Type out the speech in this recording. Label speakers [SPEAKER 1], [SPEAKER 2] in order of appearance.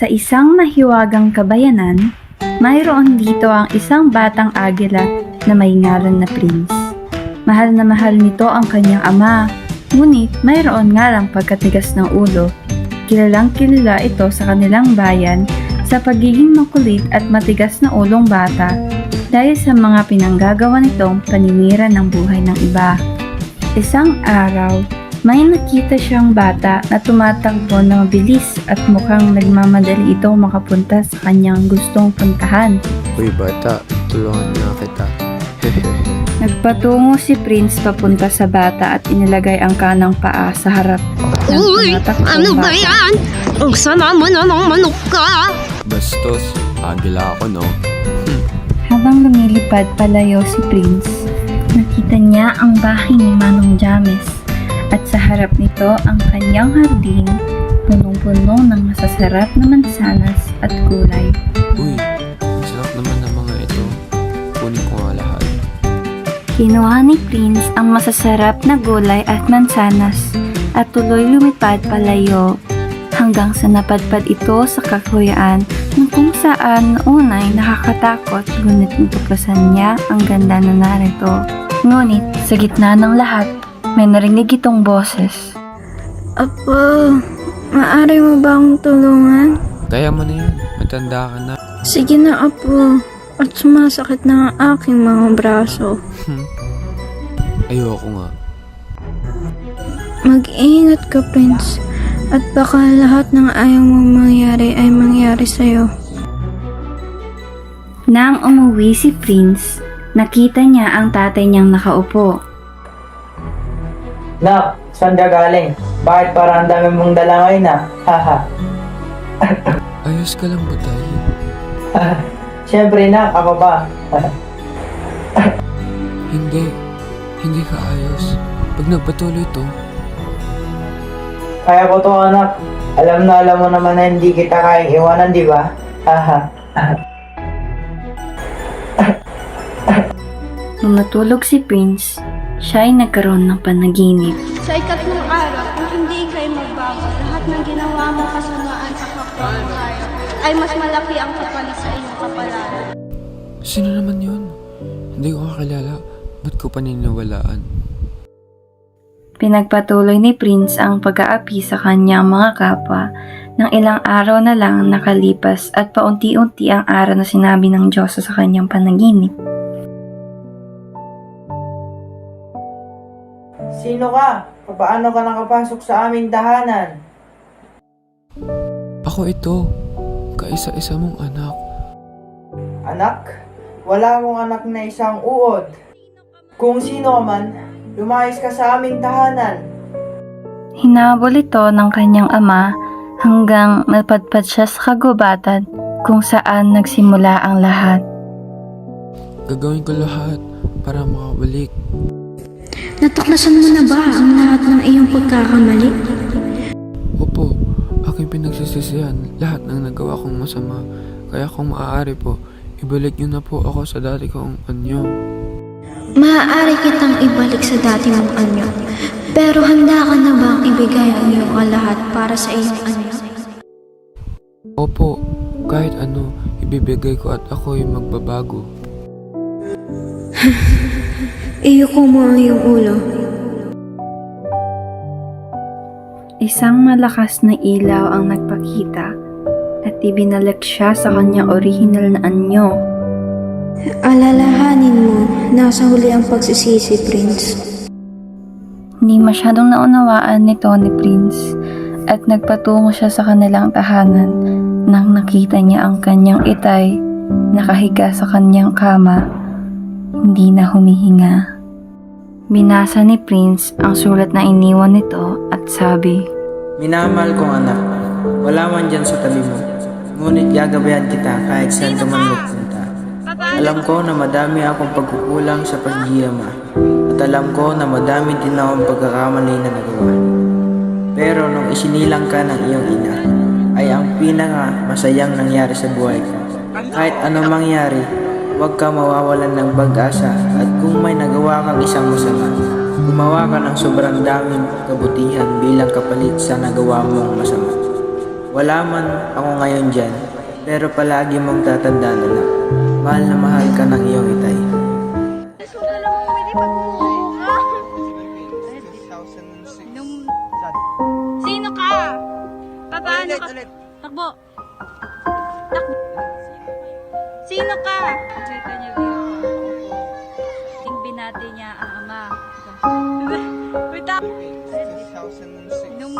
[SPEAKER 1] Sa isang mahiwagang kabayanan, mayroon dito ang isang batang agila na may ngalan na Prince. Mahal na mahal nito ang kanyang ama, ngunit mayroon nga lang pagkatigas ng ulo. Kilalang kilala ito sa kanilang bayan sa pagiging makulit at matigas na ulong bata dahil sa mga pinanggagawa nitong paninira ng buhay ng iba. Isang araw, may nakita siyang bata na tumatakbo na mabilis at mukhang nagmamadali ito makapunta sa kanyang gustong puntahan.
[SPEAKER 2] Uy bata, tulungan nga kita.
[SPEAKER 1] Nagpatungo si Prince papunta sa bata at inilagay ang kanang paa sa harap
[SPEAKER 3] Uy, ano ba yan? Ang sama mo na ng manok ka!
[SPEAKER 2] Bastos, agila ako no.
[SPEAKER 1] Habang lumilipad palayo si Prince, nakita niya ang bahay ni Manong James at sa harap nito ang kanyang hardin punong-puno ng masasarap na mansanas at gulay.
[SPEAKER 2] Uy, sarap naman ng mga ito. Kunin ko nga lahat.
[SPEAKER 1] Kinuha ni Prince ang masasarap na gulay at mansanas at tuloy lumipad palayo hanggang sa napadpad ito sa kakuyaan na kung saan unay nakakatakot ngunit natuklasan niya ang ganda na narito. Ngunit sa gitna ng lahat, may narinig itong boses. Apo, maaari mo ba akong tulungan?
[SPEAKER 2] Kaya mo na yan, matanda ka na.
[SPEAKER 1] Sige na, Apo. At sumasakit na ang aking mga braso.
[SPEAKER 2] Ayoko nga.
[SPEAKER 1] Mag-ingat ka, Prince. At baka lahat ng ayaw mong mangyari ay mangyari sa'yo. Nang umuwi si Prince, nakita niya ang tatay niyang nakaupo.
[SPEAKER 4] Nak, saan ka galing? Bakit parang ang dami mong dala ngayon ah? Haha.
[SPEAKER 2] Ayos ka lang ba tayo?
[SPEAKER 4] Siyempre nak, ako ba?
[SPEAKER 2] Hindi. Hindi ka ayos. Pag nagpatuloy to,
[SPEAKER 4] Kaya ko to anak. Alam na alam mo naman na hindi kita kayang iwanan, di ba? Haha.
[SPEAKER 1] Nung natulog si Prince, siya ay nagkaroon ng panaginip.
[SPEAKER 5] Sa ikatlong araw, kung hindi kayo magbago, lahat ng ginawa mo kasamaan sa kapwa ay mas malaki ang kapalit sa iyong kapalaran.
[SPEAKER 2] sino naman yun? Hindi ko kakilala. Ba't ko paniniwalaan?
[SPEAKER 1] Pinagpatuloy ni Prince ang pag-aapi sa kanyang mga kapwa ng ilang araw na lang nakalipas at paunti-unti ang araw na sinabi ng Diyos sa kanyang panaginip.
[SPEAKER 4] Sino ka? Paano ka nakapasok sa aming tahanan?
[SPEAKER 2] Ako ito. Kaisa-isa mong anak.
[SPEAKER 4] Anak? Wala akong anak na isang uod. Kung sino ka man, lumayas ka sa aming tahanan.
[SPEAKER 1] Hinabol ito ng kanyang ama hanggang napadpad siya sa kagubatan kung saan nagsimula ang lahat.
[SPEAKER 2] Gagawin ko lahat para makabalik.
[SPEAKER 5] Natuklasan mo na ba ang lahat ng iyong pagkakamali?
[SPEAKER 2] Opo, aking pinagsisisihan lahat ng nagawa kong masama. Kaya kung maaari po, ibalik niyo na po ako sa dati kong anyo.
[SPEAKER 5] Maaari kitang ibalik sa dati mong anyo, pero handa ka na bang ibigay ang iyong lahat para sa iyong anyo?
[SPEAKER 2] Opo, kahit ano, ibibigay ko at ako'y magbabago.
[SPEAKER 5] Iyuko mo ang iyong ulo.
[SPEAKER 1] Isang malakas na ilaw ang nagpakita at ibinalik siya sa kanyang original na anyo.
[SPEAKER 5] Alalahanin mo, nasa huli ang pagsisisi, Prince.
[SPEAKER 1] Hindi masyadong naunawaan nito ni Prince at nagpatungo siya sa kanilang tahanan nang nakita niya ang kanyang itay nakahiga sa kanyang kama, hindi na humihinga. Binasa ni Prince ang sulat na iniwan nito at sabi,
[SPEAKER 4] Minamahal kong anak, wala man dyan sa tabi mo. Ngunit gagabayan kita kahit saan ka man magpunta. Alam ko na madami akong pagkukulang sa paghihiyama. At alam ko na madami din akong pagkakamali na nagawa. Pero nung isinilang ka ng iyong ina, ay ang pinaka masayang nangyari sa buhay ko. Kahit anong mangyari, huwag ka mawawalan ng pag-asa at kung may nagawa kang isang masama, gumawa ka ng sobrang daming kabutihan bilang kapalit sa nagawa mong masama. Wala man ako ngayon dyan, pero palagi mong tatandaan anak. Mahal na mahal ka ng iyong itay.
[SPEAKER 6] Sino ka? Paano ka? Takbo. Sino ka?
[SPEAKER 7] Nakita niya dito. Tingbi natin niya ang ama.
[SPEAKER 6] Wait ah. up. 2006. Nung...